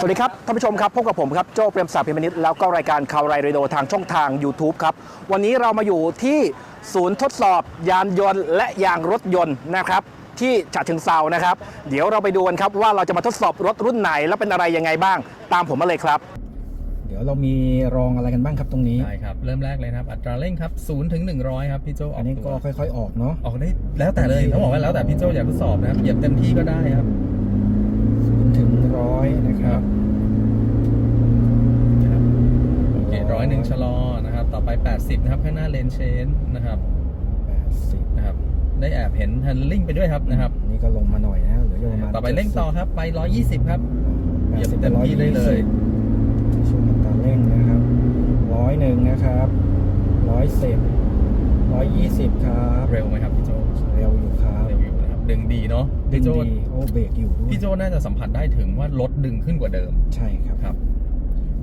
สวัสดีครับท่านผู้ชมครับพบกับผมครับโจ้เปรมศักดิ์พิมพ์นิตแล้วก็รายการข่าวไรเรโดทางช่องทาง YouTube ครับ วันนี้เรามาอยู่ที่ศูนย์ทดสอบยานยนต์ และยางรถยนต์นะครับ ที่ฉะเชิงเซานะครับ เดี๋ยวเราไปดูกันครับว่าเราจะมาทดสอบรถรุ่นไหน และเป็นอะไรยังไงบ้าง ตามผมมาเลยครับ เดี๋ยวเรามีรองอะไรกันบ้างครับตรงนี้ ได้ครับ เริ่มแรกเลยนะครับ อัตราเร่งครับ0ถึง100 ครับ พี่โจออัอนกนี้ตัก็วค่อยๆออกเนาะ ออกได้แล้วแต่เลยต้องบอกว่าแล้วแต่พี่โจอยากทดสอบนะครับเหยียบเต็มที่ก็ได้ครับศูนย์ถึง ร้อยนะครับครับโอเคร้อยหนึ่งชะลอนะครับ ต่อไป 80 นะครับ ข้างหน้าเลนเชนนะครับแปดสิบนะครับ ได้แอบเห็นฮันลิ่งไปด้วยครับนะครับ นี่ก็ลงมาหน่อยนะเหลืออยู่ประมาณต่อไปเร่งต่อครับ ไป 120 ครับแปเหยีดยบสิบเต็มที่ได้เลยช่วงอัตราเร่งนะครับร้อยหนึ่งนะครับร้อยสิบร้อยยี่สิบครับ เร็วไหมครับพี่โจเร็วอยู่ครับ ดึงดีเนาะดึพี่งโจดีโอ้เบรกอยู่ด้วยพี่โจน่าจะสัมผัสได้ถึงว่ารถดึงขึ้นกว่าเดิม ใช่ครับ ครับ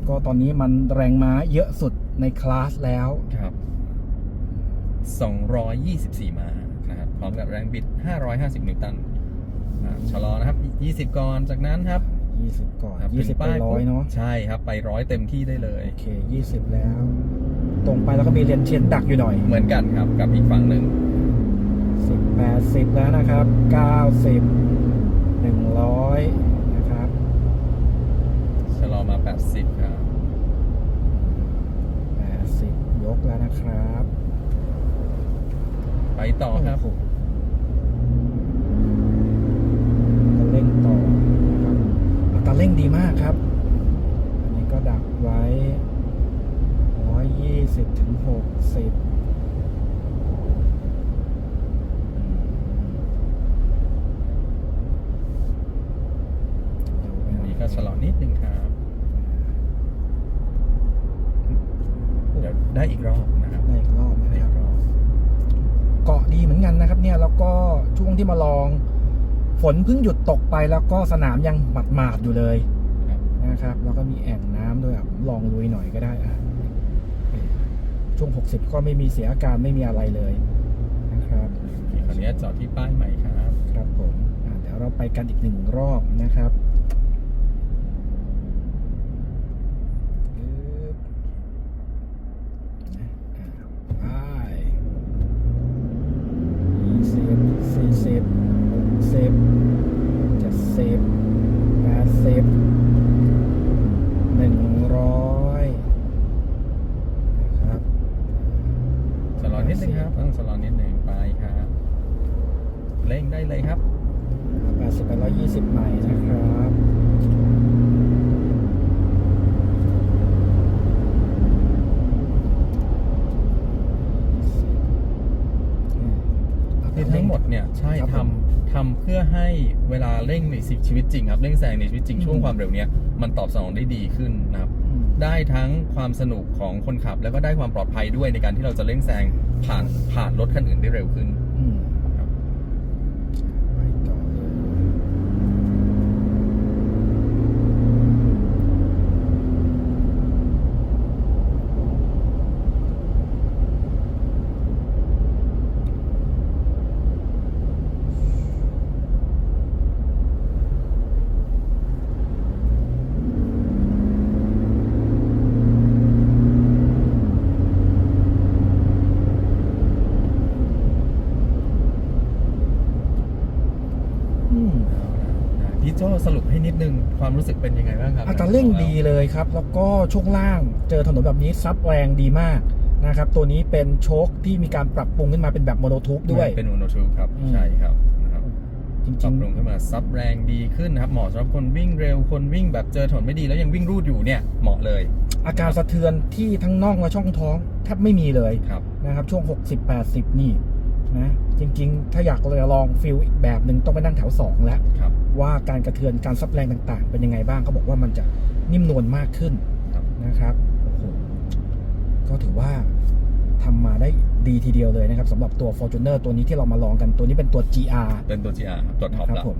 ก็ตอนนี้มันแรงม้าเยอะสุดในคลาสแล้ว ครับ 224ม้านะครับ พร้อมกับแรงบิด 550 นิวตันอ่าชะลอนะครับ 20 ก่อน จากนั้นครับ20 ก่อน ครับ20 ไปถึงร้อยปุ๊บเนาะใช่ครับ ไปร้อยเต็มที่ได้เลย โอเค 20 แล้ว ตรงไปแล้วก็มีเรียนเชียนดักอยู่หน่อย เหมือนกันครับ กับอีกฝั่งหนึ่ง 10 80แล้วนะครับ90 100นะครับชะลอมา80ครับ80ยกแล้วนะครับ ไปต่อครับโอ้โหก็เร่งต่อนะครับอัตราเร่งดีมากครับ อันนี้ก็ดักไว้120ถึง60อัน นี้ก็ชะลอนิดนึงครับเดี๋ยวได้อีกรอบนะครับได้อีกรอบนะได้คอีรับกรอบเกาะดีเหมือนกันนะครับ เนี่ยแล้วก็ช่วงที่มาลอง ฝนเพิ่งหยุดตกไปแล้วก็สนามยังหมาดๆอยู่เลยครับนะครับแล้วก็มีแอ่งน้ำด้วยอะผมลองลุยหน่อยก็ได้อะช่วง 60 ก็ไม่มีเสียอาการไม่มีอะไรเลยนะครับโอเคขออนุญาตจอดที่ป้ายใหม่ครับ ครับผมอะเดี๋ยวเราไปกันอีกหนึ่งรอบนะครับปึ๊บนะอะไปยี่สิบสี่สิบหกสิบเจ็ดสิบแปดสิบหนึ่งร้อยนะครับ ชะลอนิดนึงครับ ต้องชะลอนิดนึงไปครับ เร่งได้เลยครับแปดสิบไปร้อยยี่สิบใหม่นะครับคือทั้งหมดเนี่ยใช่ครับผมทำทำเพื่อให้เวลาเร่งในชีวิตจริงครับเร่งแซงในชีวิตจริงอืมช่วงความเร็วเนี้ยมันตอบสนองได้ดีขึ้นนะครับอืมได้ทั้งความสนุกของคนขับ แล้วก็ได้ความปลอดภัยด้วยในการที่เราจะเร่งแซงผ่านผ่านรถคันอื่นได้เร็วขึ้น อืม ครับ ไปต่อเลยอืม พี่โจสรุปให้นิดนึงความ รู้สึกเป็นยังไงบ้างครับอัตราเร่งดีเลยครับ แล้วก็ช่วงล่างเจอถนนแบบนี้ซับแรงดีมากนะครับ ตัวนี้เป็นโชคที่มีการปรับปรุงขึ้นมาเป็นแบบโมโนทูบด้วยเป็นโมโนทูครับอืมใช่ครับนะครับจปริรังบปรุงขึ้นมาซับแรงดีขึ้นนะครับเหมาะสำหรับคนวิ่งเร็วคนวิ่งแบบเจอถนนไม่ดีแล้วยังวิ่งรูดอยู่เนี่ยเหมาะเลยๆอาการสะเทือนที่ทั้งน่องและช่องท้องแทบไม่มีเลยครับนะครับช่วง 60-80 นี่ นะจริงๆ ถ้าอยากเลยลองฟิลอีกแบบหนึ่งต้องไปนั่งแถว 2 แล้วครับว่าการกระเทือนการซับแรงต่างๆ เป็นยังไงบ้างเขาบอกว่ามันจะนิ่มนวลมากขึ้นครับนะครับโอ้โหก็ถือว่าทำมาได้ดีทีเดียวเลยนะครับสำหรับตัว Fortuner ตัวนี้ที่เรามาลองกันตัวนี้เป็นตัว GR เป็นตัว GR ครับตัวท็อปนะครัแล้วผม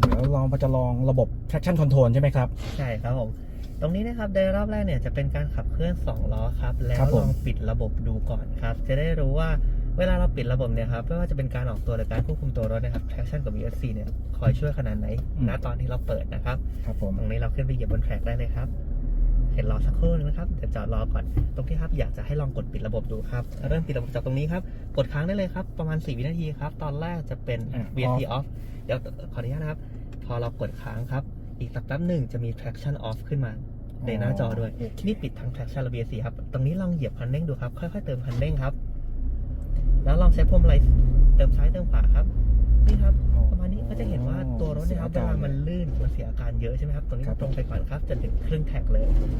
เดี๋ยวลองจะลองระบบ traction control ใช่ไหมครับ ใช่ครับผมตรงนี้นะครับในรอบแรกเนี่ยจะเป็นการขับเคลื่อน 2 ล้อครับ แล้ครัวบผมลองปิดระบบดูก่อนครับ จะได้รู้ว่า เวลาเราปิดระบบเนี่ยครับไม่ว่าจะเป็นการออกตัวหรือการควบคุมตัวรถนะครับ traction กับ VSC เนี่ยคอยช่วยขนาดไหนอืม ณตอนที่เราเปิดนะครับครับผมตรงนี้เราขึ้นไปเหยียบบนแทร็กได้เลยครับเห็นรอสักครู่นึงนะครับเดี๋ยวจอดรอก่อนตรงที่ครับอยากจะให้ลองกดปิดระบบดูครับเริ่มปิดระบบจากตรงนี้ครับกดค้างได้เลยครับประมาณ 4 วินาทีครับตอนแรกจะเป็น อะ VSC off เดี๋ยวขออนุญาตนะครับ พอเรากดค้างครับ อีกสักแป๊บหนึ่งจะมี traction off ขึ้นมาในหน้าจอด้วยโอเคนี่ปิดทั้ง traction และ VSC ครับ ตรงนี้ลองเหยียบคันเร่งดูครับ ค่อยๆเติมคันเร่งครับ แล้วลองใช้พวงมาลัยเติมซ้ายเติมขวาครับนี่ครับประมาณนี้ก็จะเห็นว่าตัวรถเนะครับเวลามันลื่นมันเสียอาการเยอะใช่ไหมครับตรงนี้ครับตรงไปก่อนครับจนถึงครึ่งแท็กเลยนะครับ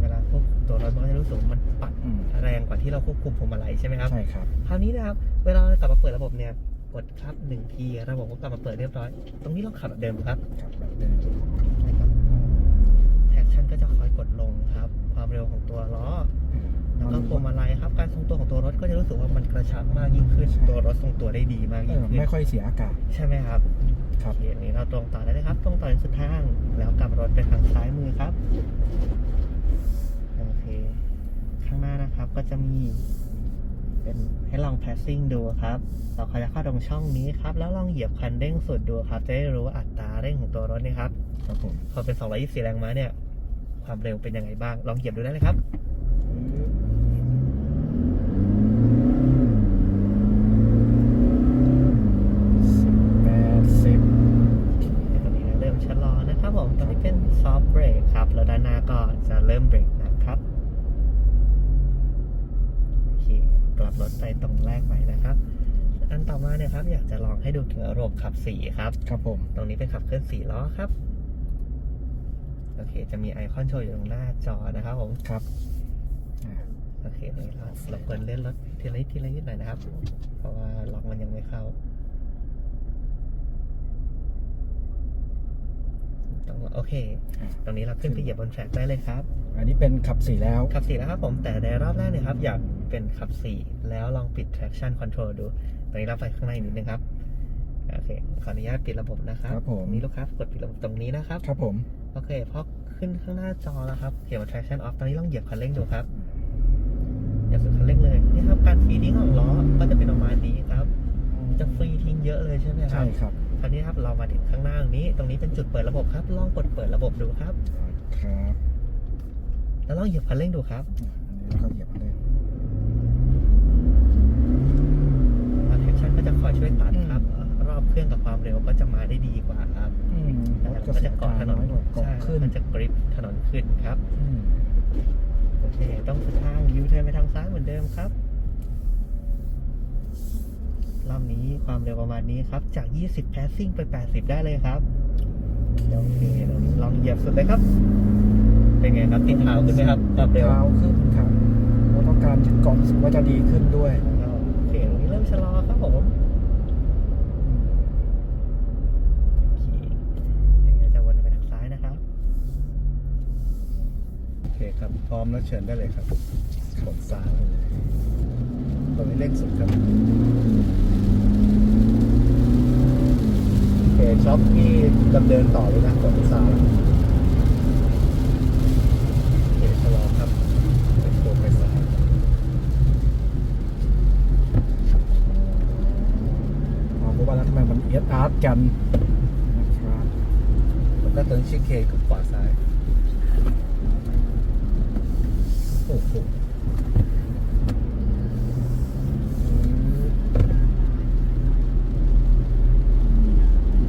เวลาควบคุมตัวรถมันก็จะรู้สึกว่ามันปัดอืมแรงกว่าที่เราควบคุมพวงมาลัยใช่ไหมครับใช่ครับคราวนี้นะครับเวลาเรากลับมาเปิดระบบเนี่ยกดครับหนึ่งทีระบบก็กลับมาเปิดเรียบร้อย ตรงนี้ลองขับแบบเดิมครับครับแบบเดิมนะครับแท็กชั่นก็จะคอยกดลงครับ ความเร็วของตัวล้อแล้วก็พวงมาลัยครับ กว่ามันกระชับมากยิ่งขึ้น ตัวรถทรงตัวได้ดีมากเอยิ่งอขึ้นไม่ค่อยเสียอากาศ ใช่ไหมครับครับโอเคอันนี้เราตรงต่อได้เลยครับ ตรงต่อจนสุดทาง แล้วกลับรถไปทางซ้ายมือครับโอเค ข้างหน้านะครับก็จะมีเป็นให้ลอง passing ดูครับ เราขยับเข้าตรงช่องนี้ครับ แล้วลองเหยียบคันเร่งสุดดูครับ จะได้รู้ว่าอัตราเร่งของตัวรถนี่ครับ ครับผม พอเป็น 224 แรงม้าเนี่ย ความเร็วเป็นยังไงบ้าง ลองเหยียบดูได้เลยครับ แปดสิบ ตอนนี้เริ่มชะลอนะครับผม ตอนนี้เป็น soft brake ครับ แล้วด้านหน้าก็จะเริ่มเบรกนะครับ โอเค กลับรถไปตรงแรกให ม่นะครับ อันต่อมาเนี่ยครับ อยากจะลองให้ดูถึงระบบขับสี่ครับ ครับผม ตรงนี้เป็นขับเคลื่อนสี่ล้อครับ โอเค จะมีไอคอนโชว์อยู่ตรงหน้าจอนะครับผม ครับอ่าโอเคนี่เราเราควรเลื่อนรถทีละนิดทีละนิดหน่อยนะครับ เพราะว่าล็อกมันยังไม่เข้าต้องโอเค ตรงนี้เราขึ้นไปเหยียบบนแทร็กได้เลยครับ อันนี้เป็นขับสี่แล้ว ขับสี่แล้วครับผมแต่ในรอบแรกเนี่ยครับ อยากเป็นขับสี่แล้วลองปิด traction control ดูตรงนี้เราไปข้างในนิดนึงครับ โอเค ขออนุญาตปิดระบบนะครับครับผมนี่ลูกค้ากดปิดระบบตรงนี้นะครับ ครับผม โอเคพอขึ้นข้างหน้าจอแล้วครับเขียนว่า traction off ตอนนี้ลองเหยียบคันเร่งดูครับเหยียบสุดคันเร่งเลยนี่ครับการฟรีทิ้งของล้อก็จะเป็นประมาณนี้ครับ จะฟรีทิ้งเยอะเลยใช่ไหมครัใช่บครับคราวนี้ครับเรามาถึงข้างหน้าตรงนี้ ตรงนี้เป็นจุดเปิดระบบครับ ลองกดเปิดระบบดูครับ ครับ แล้วลองเหยียบคันเร่งดูครับอันนี้เราก็เหยียบมาเลยแล้ว traction ก็จะคอยช่วยตัดครับ รอบเครื่องกับความเร็วก็จะมาได้ดีกว่าครับอืมรถแล้วก็ก็เสีจะยเกาะถนนน้อยกว่าเกาะใช่ขึ้นมันจะกริปถนนขึ้นครับอืมโอเคต้องสุดทางยูเทิร์นไปทางซ้ายเหมือนเดิมครับรอบนี้ความเร็วประมาณนี้ครับ จาก 20 passing ไป 80 ได้เลยครับ โอเคตรงนี้ลองเหยียบสุดเลยครับ เป็นไงครับติดเท้าขึ้นไหมครับความเร็วเท้าขึ้นครับเราต้องการจะเกาะรู้สึกว่าจะดีขึ้นด้วยโอเคตรงนี้เริ่มชะลอครับผมโอเคเดี๋ยวจะวนไปทางซ้ายนะครับโอเคครับพร้อมแล้วเชิญได้เลยครับกดซ้ายตรงนี้เร่งสุดครับโอเคช็อปที่ดำเนินต่อเลยนะกดซ้ายโอเคชะลอครับเป็นตัวไปซ้าย อ๋อเพราะว่าแล้วทำไมมันเอสอาร์ตกันนะครับแล้วก็ตรงชิเคกับขวาซ้าย โอ้โห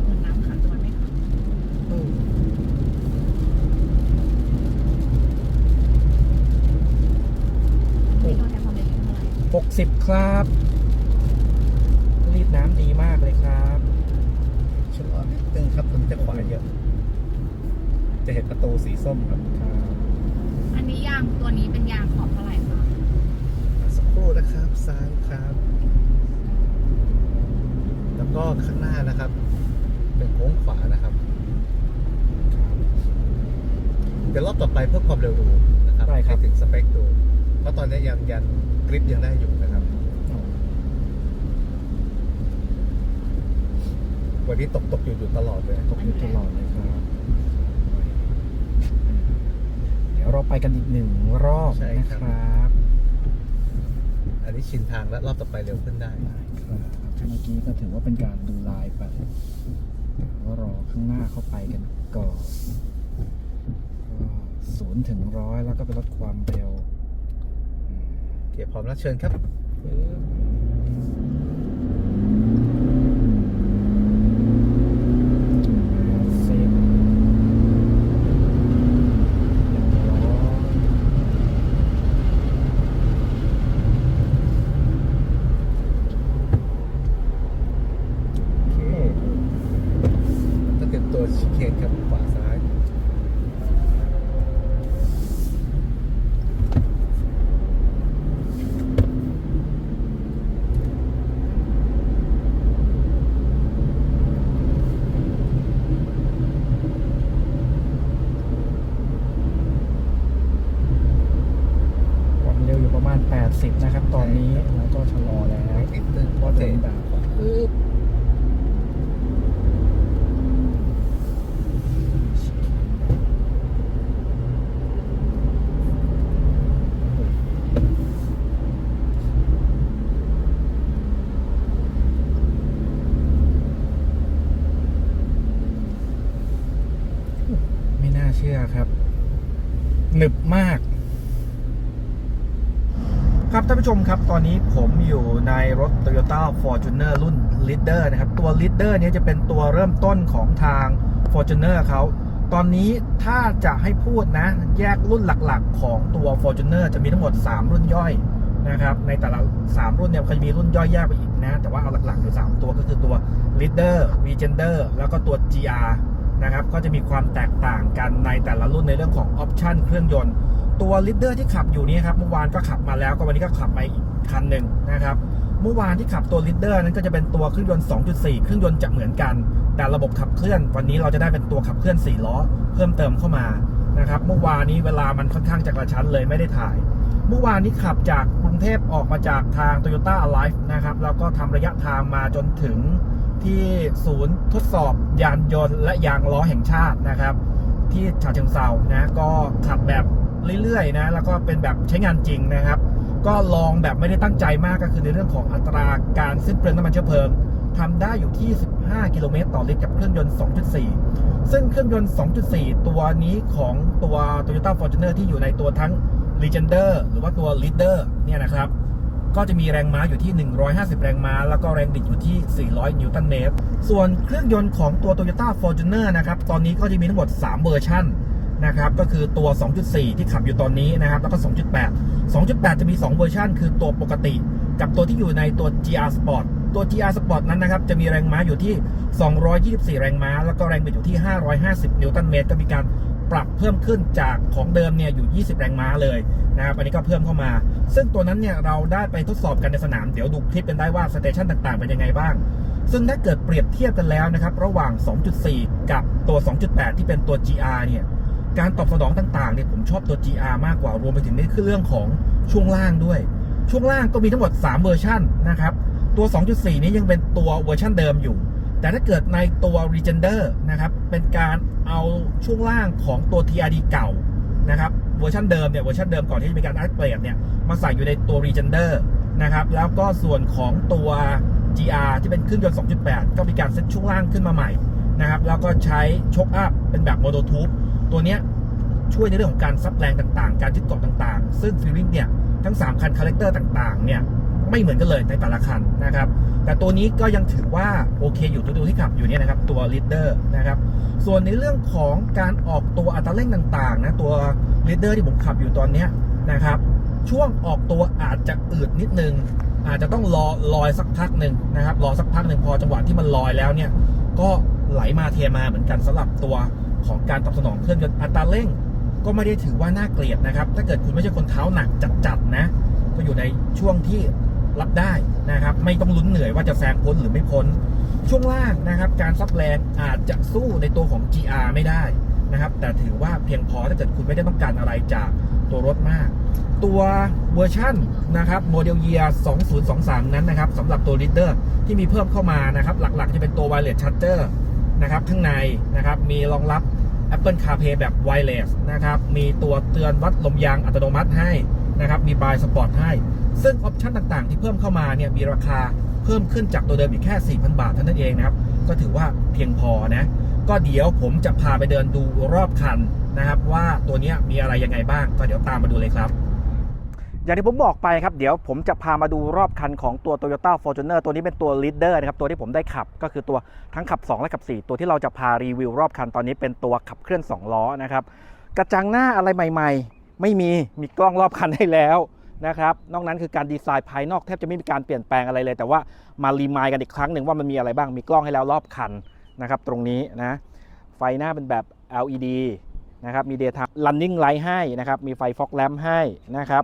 เหมือนน้ำขั สีส้มครับครับอันนี้ยางตัวนี้เป็นยางขอบเท่าไหร่คะสักครู่นะครับซ้ายครับ แล้วก็ข้างหน้านะครับ เป็นโค้งขวานะครับ เดี๋ยวรอบต่อไปเพิ่มความเร็วดูนะครับได้ครับ ให้ถึงสเปคดู เพราะตอนนี้ยังยันกริปยังได้อยู่นะครับ วันนี้ตกตกอยู่อยู่ตลอดเลย ตกอยู่ตลอดเลยครับ เดี๋ยวเราไปกันอีกหนึ่งรอบใช่นะคครับรับนนี้ชินทางแล้วรอบต่อไปเร็วขึ้นได้ ได้ครับเมื่อกี้ก็ถือว่าเป็นการดูไลน์ไปว่ารอข้างหน้าเข้าไปกันก่อนศูนย์ถึงร้อยแล้วก็ไปลดความเร็วโอเคพร้อมแล้วเชิญครับ เซฟโอเค ถ้าเต็มตัวชิเคนครับขวาซ้าย ความเร็วอยู่ประมาณ 80 นะครับ ตอนนี้ แล้วก็ชะลอแล้ว ติดตึ้ง เพราะเดินดาวปึ๊บไม่น่าเชื่อครับ หนึบมาก ครับท่าน ผู้ชมครับ ตอนนี้ผมอยู่ในรถ Toyota Fortuner รุ่น Leader นะครับ ตัว Leader เนี้จะเป็นตัวเริ่มต้นของทาง Fortuner เขา ตอนนี้ถ้าจะให้พูดนะ แยกรุ่นหลักๆ ของตัว Fortuner จะมีทั้งหมด 3 รุ่นย่อยนะครับ ในแต่ละ 3 รุ่นเนี่ยเขาจะมีรุ่นย่อยแยกไปอีกนะ แต่ว่าเอาหลักๆอยู่ 3 ตัวก็คือตัว Leader Legender แล้วก็ตัว GR นะครับ ก็จะมีความแตกต่างกันในแต่ละรุ่นในเรื่องของออปชันเครื่องยนต์ ตัวลิดเดอร์ที่ขับอยู่นี้ครับเมื่อวานก็ขับมาแล้วก็วันนี้ก็ขับมาอีกคันหนึ่งนะครับเมื่อวานที่ขับตัวลิดเดอร์นั้นก็จะเป็นตัวเครื่องยนต์ 2.4 เครื่องยนต์จะเหมือนกัน แต่ระบบขับเคลื่อน วันนี้เราจะได้เป็นตัวขับเคลื่อน 4 ล้อ เพิ่มเติมเข้ามานะครับเมื่อวานนี้เวลามันค่อนข้างจะกระชั้นเลยไม่ได้ถ่าย เมื่อวานนี้ขับจากกรุงเทพออกมาจากทาง Toyota Alive นะครับแล้วก็ทำระยะทางมาจนถึงที่ศูนย์ทดสอบยานยนต์และยางล้อแห่งชาตินะครับ ที่ฉะเชิงเซานะก็ขับแบบ เรื่อยๆนะแล้วก็เป็นแบบใช้งานจริงนะครับ ก็ลองแบบไม่ได้ตั้งใจมากก็คือในเรื่องของอัตราการสิ้นเปลืองน้ำมันเชื้อเพลิงทำได้อยู่ที่ 15 กิโลเมตรต่อลิตรกับเครื่องยนต์ 2.4 ซึ่งเครื่องยนต์ 2.4 ตัวนี้ของตัว Toyota Fortuner ที่อยู่ในตัวทั้ง Legender หรือว่าตัว Leader เนี่ยนะครับ ก็จะมีแรงม้าอยู่ที่ 150 แรงม้า แล้วก็แรงบิดอยู่ที่ 400 นิวตันเมตร ส่วนเครื่องยนต์ของตัว Toyota Fortuner นะครับ ตอนนี้ก็จะมีทั้งหมด 3 เวอร์ชัน นะครับก็คือตัว 2.4 ที่ขับอยู่ตอนนี้นะครับแล้วก็ 2.8 2.8 จะมี 2 เวอร์ชันคือตัวปกติ กับตัวที่อยู่ในตัว GR Sport ตัว GR Sport นั้นนะครับจะมีแรงม้าอยู่ที่ 224 แรงม้า แล้วก็แรงบิดอยู่ที่ 550 นิวตันเมตรก็มีการปรับเพิ่มขึ้นจากของเดิมเนี่ยอยู่ 20 แรงม้าเลยนะครับอันนี้ก็เพิ่มเข้ามา ซึ่งตัวนั้นเนี่ยเราได้ไปทดสอบกันในสนาม เดี๋ยวดูคลิปกันได้ว่าสเตชันต่างๆเป็นยังไงบ้าง ซึ่งถ้าเกิดเปรียบเทียบกันแล้วนะครับระหว่าง 2.4 กับตัว 2.8 ที่เป็นตัว GR เนี่ย การตอบสนองต่างๆเนี่ยผมชอบตัว GR มากกว่ารวมไปถึงในเรื่องของช่วงล่างด้วย ช่วงล่างก็มีทั้งหมด 3 เวอร์ชันนะครับตัว 2.4 นี้ยังเป็นตัวเวอร์ชันเดิมอยู่ แต่ถ้าเกิดในตัว Regender นะครับเป็นการเอาช่วงล่างของตัว TRD เก่านะครับเวอร์ชันเดิมเนี่ยเวอร์ชันเดิมก่อนที่จะมีการอัปเกรดเนี่ยมาใส่อยู่ในตัว Regender นะครับแล้วก็ส่วนของตัว GR ที่เป็นเครื่องยนต์ 2.8 ก็มีการเซ็ตช่วงล่างขึ้นมาใหม่นะครับแล้วก็ใช้ชกอัพเป็นแบบโมโ o ทูบ ตัวเนี้ยช่วยในเรื่องของการซับแรงต่างๆ การยึดเกาะต่างๆ ซึ่งฟีลลิ่งเนี่ยทั้ง 3 คันคาแรคเตอร์ต่างๆ เนี่ยไม่เหมือนกันเลยในแต่ละคันนะครับ แต่ตัวนี้ก็ยังถือว่าโอเคอยู่ตัวที่ขับอยู่เนี่ยนะครับ ตัว Leader นะครับ ส่วนในเรื่องของการออกตัวอัตราเร่งต่างๆนะตัว Leader ที่ผมขับอยู่ตอนนี้นะครับ ช่วงออกตัวอาจจะอืดนิดนึง อาจจะต้องรอลอยสักพักหนึ่งนะครับ รอสักพักหนึ่งพอจังหวะที่มันลอยแล้วเนี่ย ก็ไหลมาเทมาเหมือนกันสำหรับตัว ของการตอบสนองเครื่องยนต์อัตราเร่ง ก็ไม่ได้ถือว่าน่าเกลียดนะครับ ถ้าเกิดคุณไม่ใช่คนเท้าหนักจัดๆนะ ก็อยู่ในช่วงที่รับได้นะครับ ไม่ต้องลุ้นเหนื่อยว่าจะแซงพ้นหรือไม่พ้น ช่วงล่างนะครับ การซับแรงอาจจะสู้ในตัวของ GR ไม่ได้นะครับ แต่ถือว่าเพียงพอถ้าเกิดคุณไม่ได้ต้องการอะไรจากตัวรถมาก ตัวเวอร์ชั่นนะครับโมเดลเยีย2023 นั้นนะครับสำหรับตัว Leader ที่มีเพิ่มเข้ามานะครับ หลักๆจะเป็นตัว Wireless Charger นะครับข้างในนะครับมีรองรับ Apple CarPlay แบบ Wireless นะครับมีตัวเตือนวัดลมยางอัตโนมัติให้นะครับมีบายสปอร์ตให้ ซึ่งออปชันต่างๆ ที่เพิ่มเข้ามาเนี่ยมีราคาเพิ่มขึ้นจากตัวเดิมอีกแค่ 4,000 บาทเท่านั้นเองนะครับ ก็ถือว่าเพียงพอนะ ก็เดี๋ยวผมจะพาไปเดินดูรอบคันนะครับ ว่าตัวนี้มีอะไรยังไงบ้าง ก็เดี๋ยวตามมาดูเลยครับ อย่างที่ผมบอกไปครับ เดี๋ยวผมจะพามาดูรอบคันของตัว Toyota Fortuner ตัวนี้เป็นตัว Leader นะครับ ตัวที่ผมได้ขับก็คือตัวทั้งขับ 2 และขับ 4 ตัวที่เราจะพารีวิวรอบคันตอนนี้เป็นตัวขับเคลื่อน 2 ล้อนะครับ กระจังหน้าอะไรใหม่ ๆ ไม่มีมีกล้องรอบคันให้แล้วนะครับนอกนั้นคือการดีไซน์ภายนอกแทบจะไม่มีการเปลี่ยนแปลงอะไรเลย แต่ว่ามารีมายกันอีกครั้งหนึ่งว่ามันมีอะไรบ้างมีกล้องให้แล้วรอบคันนะครับตรงนี้นะไฟหน้าเป็นแบบ LED นะครับมี daytime running light ให้นะครับมีไฟ fog lamp ให้นะครับ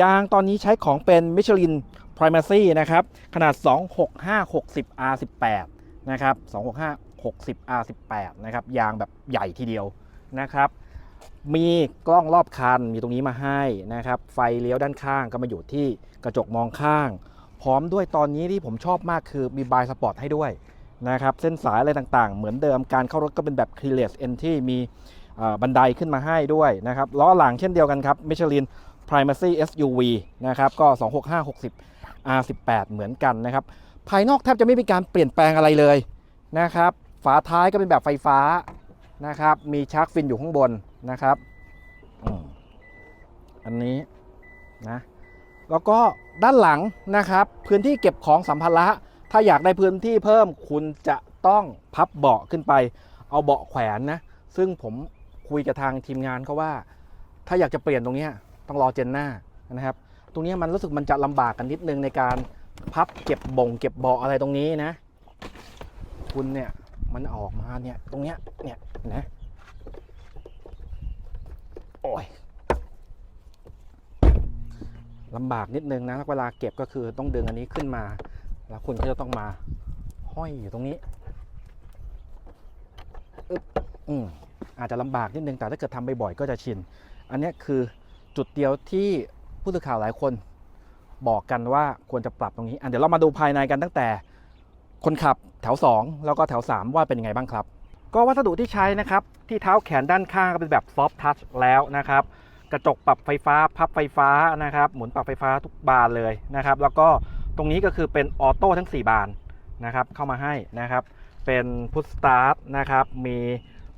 ยางตอนนี้ใช้ของเป็น Michelin Primacy นะครับ ขนาด 26560 R18 นะครับ 26560 R18 นะครับ ยางแบบใหญ่ทีเดียวนะครับ มีกล้องรอบคัน มีตรงนี้มาให้นะครับ ไฟเลี้ยวด้านข้างก็มาอยู่ที่กระจกมองข้าง พร้อมด้วยตอนนี้ที่ผมชอบมากคือมีบายสปอร์ตให้ด้วยนะครับ เส้นสายอะไรต่างๆ เหมือนเดิม การเข้ารถก็เป็นแบบ keyless entry มีบันไดขึ้นมาให้ด้วยนะครับ ล้อหลังเช่นเดียวกันครับ Michelin Primacy SUV นะครับก็ 26560 R18 เหมือนกันนะครับ ภายนอกแทบจะไม่มีการเปลี่ยนแปลงอะไรเลยนะครับ ฝาท้ายก็เป็นแบบไฟฟ้านะครับ มีชาร์กฟินอยู่ข้างบนนะครับอันนี้นะแล้วก็ด้านหลังนะครับ พื้นที่เก็บของสัมภาระ ถ้าอยากได้พื้นที่เพิ่มคุณจะต้องพับเบาะขึ้นไป เอาเบาะแขวนนะ ซึ่งผมคุยกับทางทีมงานเขาว่า ถ้าอยากจะเปลี่ยนตรงนี้ ต้องรอเจนหน้านะครับ ตรงนี้มันรู้สึกมันจะลำบากกันนิดนึงในการพับเก็บบ่ง เก็บเบาะอะไรตรงนี้นะ คุณเนี่ยมันออกมาเนี่ยตรงเนี้ยเนี่ยนะโอ้ยลำบากนิดนึงนะเวลาเก็บก็คือต้องดึงอันนี้ขึ้นมา แล้วคุณก็จะต้องมาห้อยอยู่ตรงนี้อึ๊บอืมอาจจะลำบากนิดนึงแต่ถ้าเกิดทำบ่อยๆก็จะชิน อันนี้คือ จุดเดียวที่ผู้สื่อข่าวหลายคนบอกกันว่าควรจะปรับตรงนี้อันเดี๋ยวเรามาดูภายในกันตั้งแต่คนขับแถว 2 แล้วก็แถว 3 ว่าเป็นยังไงบ้างครับ ก็วัสดุที่ใช้นะครับ ที่เท้าแขนด้านข้างก็เป็นแบบซอฟ t ์ทัชแล้วนะครับ กระจกปรับไฟฟ้าพับไฟฟ้านะครับ หมุนปรับไฟฟ้าทุกบานเลยนะครับ แล้วก็ตรงนี้ก็คือเป็นออโต้ทั้ง 4 บานนะครับ เข้ามาให้นะครับ เป็นพุทสตาร์ทนะครับ มี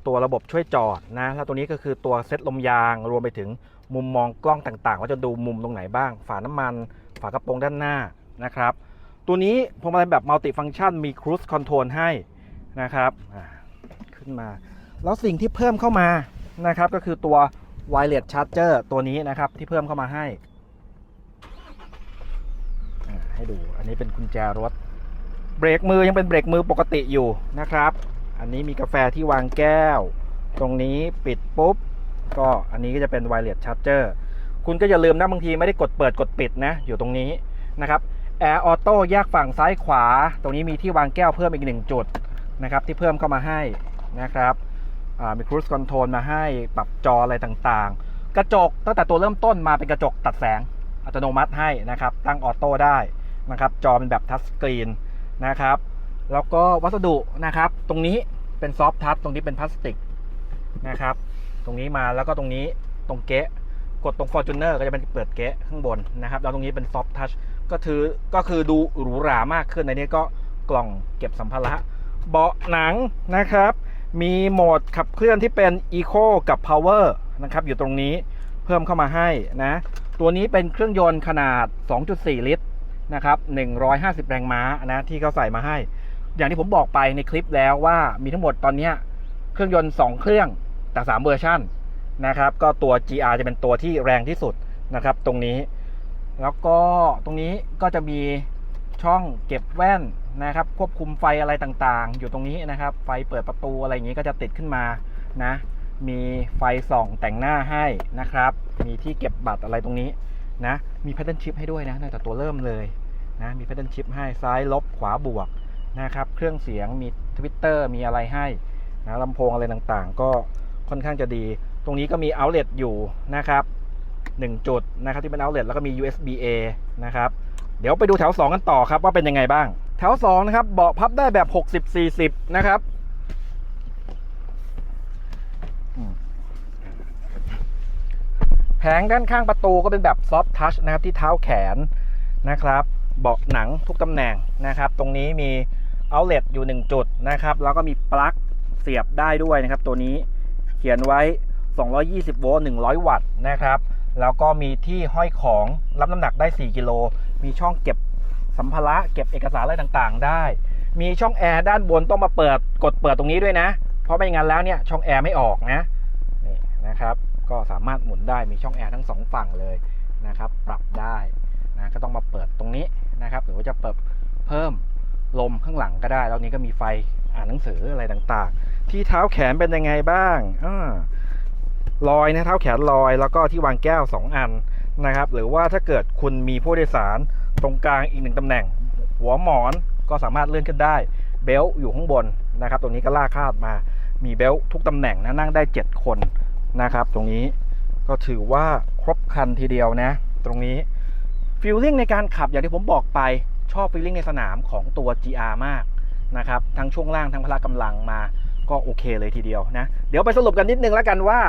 ตัวระบบช่วยจอดนะ แล้วตัวนี้ก็คือตัวเซ็ตลมยาง รวมไปถึงมุมมองกล้องต่างๆ ว่าจะดูมุมตรงไหนบ้าง ฝาน้ำมัน ฝากระโปรงด้านหน้านะครับ ตัวนี้พวงมาลัยแบบมัลติฟัง c t ชันมีครู i คอนโทรลให้นะครับขึ้นมา แล้วสิ่งที่เพิ่มเข้ามานะครับ ก็คือตัว Wireless Charger ตัวนี้นะครับ ที่เพิ่มเข้ามาให้ให้ดูอันนี้เป็นกุญแจรถ เบรกมือยังเป็นเบรกมือปกติอยู่นะครับ อันนี้มีกาแฟที่วางแก้ว ตรงนี้ปิดปุ๊บ ก็อันนี้ก็จะเป็น Wireless Charger คุณก็อย่าลืมนะบางทีไม่ได้กดเปิดกดปิดนะ อยู่ตรงนี้นะครับแอร์ออโต้แยกฝั่งซ้ายขวา ตรงนี้มีที่วางแก้วเพิ่มอีกหนึ่งจุดนะครับที่เพิ่มเข้ามาให้นะครับมีครู i คอนโทรลมาให้ปรับจออะไรต่างๆ กระจกตั้งแต่ตัวเริ่มต้นมาเป็นกระจกตัดแสงอัตโนมัติให้นะครับ ตั้งออโต้ได้นะครับ จอเป็นแบบทัชสกรีนนะครับ แล้วก็วัสดุนะครับ ตรงนี้เป็นซอฟทัชตรงนี้เป็นพลาสติกนะครับ ตรงนี้มาแล้วก็ตรงนี้ตรงเกะกดตรง Fortuner ก็จะเป็นเปิดเกะข้างบนนะครับแล้วตรงนี้เป็นซอฟทัชก็คือก็คือดูหรูหรามากขึ้นในนี้ก็กล่องเก็บสัมภาระเบาะหนังนะครับ มีโหมดขับเคลื่อนที่เป็น Eco กับ Power นะครับ อยู่ตรงนี้เพิ่มเข้ามาให้นะ ตัวนี้เป็นเครื่องยนต์ขนาด 2.4 ลิตรนะครับ 150 แรงม้านะที่เขาใส่มาให้ อย่างที่ผมบอกไปในคลิปแล้วว่ามีทั้งหมดตอนนี้เครื่องยนต์ 2 เครื่องแต่3เวอร์ชันนะครับก็ตัว GR จะเป็นตัวที่แรงที่สุดนะครับ ตรงนี้ แล้วก็ตรงนี้ก็จะมีช่องเก็บแว่นนะครับ ควบคุมไฟอะไรต่างๆ อยู่ตรงนี้นะครับ ไฟเปิดประตูอะไรอย่างนี้ก็จะติดขึ้นมานะ มีไฟส่องแต่งหน้าให้นะครับ มีที่เก็บบัตรอะไรตรงนี้นะ มีแพทเทิร์นชิพให้ด้วยนะตั้งแต่ตัวเริ่มเลยนะ มีแพทเทิร์นชิพให้ซ้ายลบขวาบวก นะครับ เครื่องเสียงมีทวิตเตอร์มีอะไรให้นะลำโพงอะไรต่างๆ ก็ค่อนข้างจะดี ตรงนี้ก็มีเอาเล t อยู่นะครับ 1 จุดนะครับที่เป็น outlet แล้วก็มี USB A นะครับเดี๋ยวไปดูแถว 2 กันต่อครับว่าเป็นยังไงบ้าง แถว 2 นะครับเบาะพับได้แบบ 60 40 นะครับแผงด้านข้างประตูก็เป็นแบบ soft touch นะครับที่เท้าแขนนะครับ เบาะหนังทุกตำแหน่งนะครับ ตรงนี้มี เอาเล t อยู่ 1 จุดนะครับ แล้วก็มีปลั๊กเสียบได้ด้วยนะครับ ตัวนี้เขียนไว้ 220 โวลต์ 100 วัตต์นะครับ แล้วก็มีที่ห้อยของรับน้ำหนักได้ 4 กิโล มีช่องเก็บสัมภาระเก็บเอกสารอะไรต่างๆ ได้ มีช่องแอร์ด้านบนต้องมาเปิดกดเปิดตรงนี้ด้วยนะ เพราะไม่งั้นแล้วเนี่ยช่องแอร์ไม่ออกนะ นี่นะครับ ก็สามารถหมุนได้ มีช่องแอร์ทั้งสองฝั่งเลยนะครับ ปรับได้นะ ก็ต้องมาเปิดตรงนี้นะครับ หรือว่าจะเปิดเพิ่ม ลมข้างหลังก็ได้ แล้วนี้ก็มีไฟอ่านหนังสืออะไรต่างๆ ที่เท้าแขนเป็นยังไงบ้างอาลอยนะเท้าแขนลอย แล้วก็ที่วางแก้ว 2 อันนะครับ หรือว่าถ้าเกิดคุณมีผู้โดยสารตรงกลางอีกหนึ่งตำแหน่ง หัวหมอนก็สามารถเลื่อนขึ้นได้ เบลต์อยู่ข้างบนนะครับ ตรงนี้ก็ลากคาดมา มีเบลต์ทุกตำแหน่งนะนั่งได้ 7 คนนะครับ ตรงนี้ก็ถือว่าครบครันทีเดียวนะ ตรงนี้ฟีลลิ่งในการขับอย่างที่ผมบอกไป ชอบฟีลลิ่งในสนามของตัว GR มากนะครับทั้งช่วงล่างทั้งพละกำลังมาก็โอเคเลยทีเดียวนะ เดี๋ยวไปสรุปกันนิดนึงแล้วกันว่า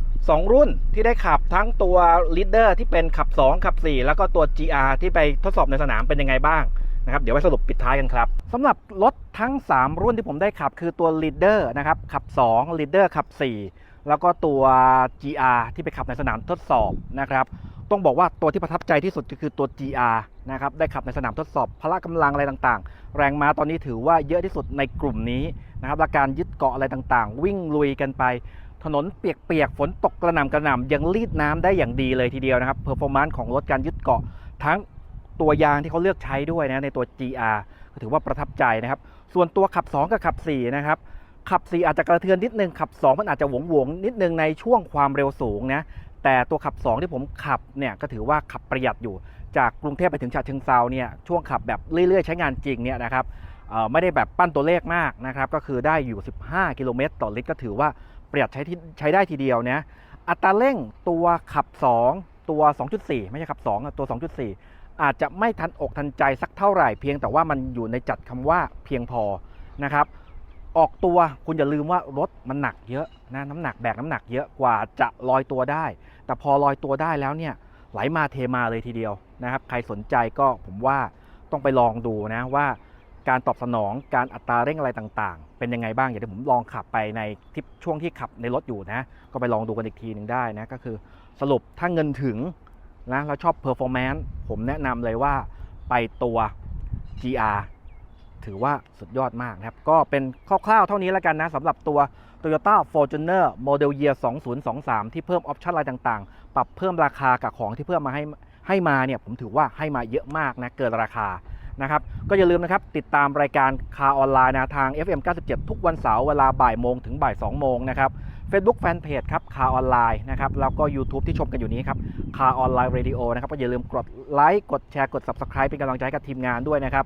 2 รุ่นที่ได้ขับทั้งตัว Leader ที่เป็นขับ 2 ขับ 4 แล้วก็ตัว GR ที่ไปทดสอบในสนามเป็นยังไงบ้างนะครับเดี๋ยวไปสรุปปิดท้ายกันครับสำหรับรถทั้ง 3 รุ่นที่ผมได้ขับคือตัว Leader นะครับขับ2 Leader ขับ 4 แล้วก็ตัว GR ที่ไปขับในสนามทดสอบนะครับต้องบอกว่าตัวที่ประทับใจที่สุดก็คือตัว GR นะครับได้ขับในสนามทดสอบพละกำลังอะไรต่างๆ แรงม้าตอนนี้ถือว่าเยอะที่สุดในกลุ่มนี้นะครับและการยึดเกาะอะไรต่างๆ วิ่งลุยกันไป ถนนเปียกๆฝนตกกระหน่ำกระหน่ำยังรีดน้ำได้อย่างดีเลยทีเดียวนะครับเพอร์ฟอร์มนซ์ของรถการยึดเกาะทั้งตัวยางที่เขาเลือกใช้ด้วยนะในตัว GR ก็ถือว่าประทับใจนะครับ ส่วนตัวขับ 2 กับขับ 4 นะครับ ขับ 4 อาจจะกระเทือนนิดนึง ขับ 2 มันอาจจะหวงหวงๆนิดนึงในช่วงความเร็วสูงนะ แต่ตัวขับ 2 ที่ผมขับเนี่ยก็ถือว่าขับประหยัดอยู่ จากกรุงเทพไปถึงฉะเชิงเซาเนี่ยช่วงขับแบบเรื่อยๆ ใช้งานจริงเนี่ยนะครับไม่ได้แบบปั้นตัวเลขมากนะครับก็คือได้อยู่ 15 กิโลเมตรต่อลิตรก็ถือว่าประหยัดใช้ที่ใช้ได้ทีเดียวนะอัตราเร่งตัวขับ 2 ตัว 2.4 ไม่ใช่ขับ2อะตัว 2.4 อาจจะไม่ทันอกทันใจสักเท่าไหร่เพียงแต่ว่ามันอยู่ในจัดคำว่าเพียงพอนะครับออกตัวคุณอย่าลืมว่ารถมันหนักเยอะนะน้ำหนักแบกน้ำหนักเยอะกว่าจะลอยตัวได้ แต่พอลอยตัวได้แล้วเนี่ย ไหลมาเทมาเลยทีเดียวนะครับ ใครสนใจก็ผมว่าต้องไปลองดูนะว่าการตอบสนองการอัตราเร่งอะไรต่างๆ เป็นยังไงบ้างอย่างที่ผมลองขับไปในทิปช่วงที่ขับในรถอยู่นะ ก็ไปลองดูกันอีกทีหนึ่งได้นะ ก็คือสรุปถ้าเงินถึงนะแล้วชอบ performance ผมแนะนำเลยว่าไปตัว GR ถือว่าสุดยอดมากนะครับ ก็เป็นคร่าวๆเท่านี้แล้วกันนะสำหรับตัว Toyota Fortuner Model Year 2023 ที่เพิ่มออปชั่นอะไรต่างๆ ปรับเพิ่มราคากับของที่เพิ่มมาให้ให้มาเนี่ยผมถือว่าให้มาเยอะมากนะเกินราคานะครับก็อย่าลืมนะครับติดตามรายการคาออนไลน์นะทาง FM 97 ทุกวันเสาร์เวลาบ่ายโมงถึงบ่าย2โมงนะครับ Facebook Fanpage ครับคาออนไลน์นะครับแล้วก็ YouTube ที่ชมกันอยู่นี้ครับคาออนไลน์เรดิโอนะครับก็อย่าลืมกดไลค์กดแชร์กด Subscribe เป็นกำลังใจกับทีมงานด้วยนะครับ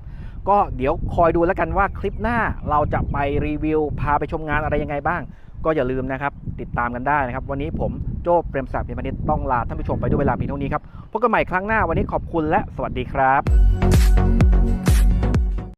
ก็เดี๋ยวคอยดูแล้วกันว่าคลิปหน้าเราจะไปรีวิว พาไปชมงานอะไรยังไงบ้าง ก็อย่าลืมนะครับ ติดตามกันได้นะครับ วันนี้ผมโจ้เปรมศักดิ์เพียรพนิษฐ์ต้องลาท่านผู้ชมไปด้วยเวลาเพียงเท่านี้ครับพบกันใหม่ครั้งหน้าวันนี้ขอบคุณและสวัสดีครับ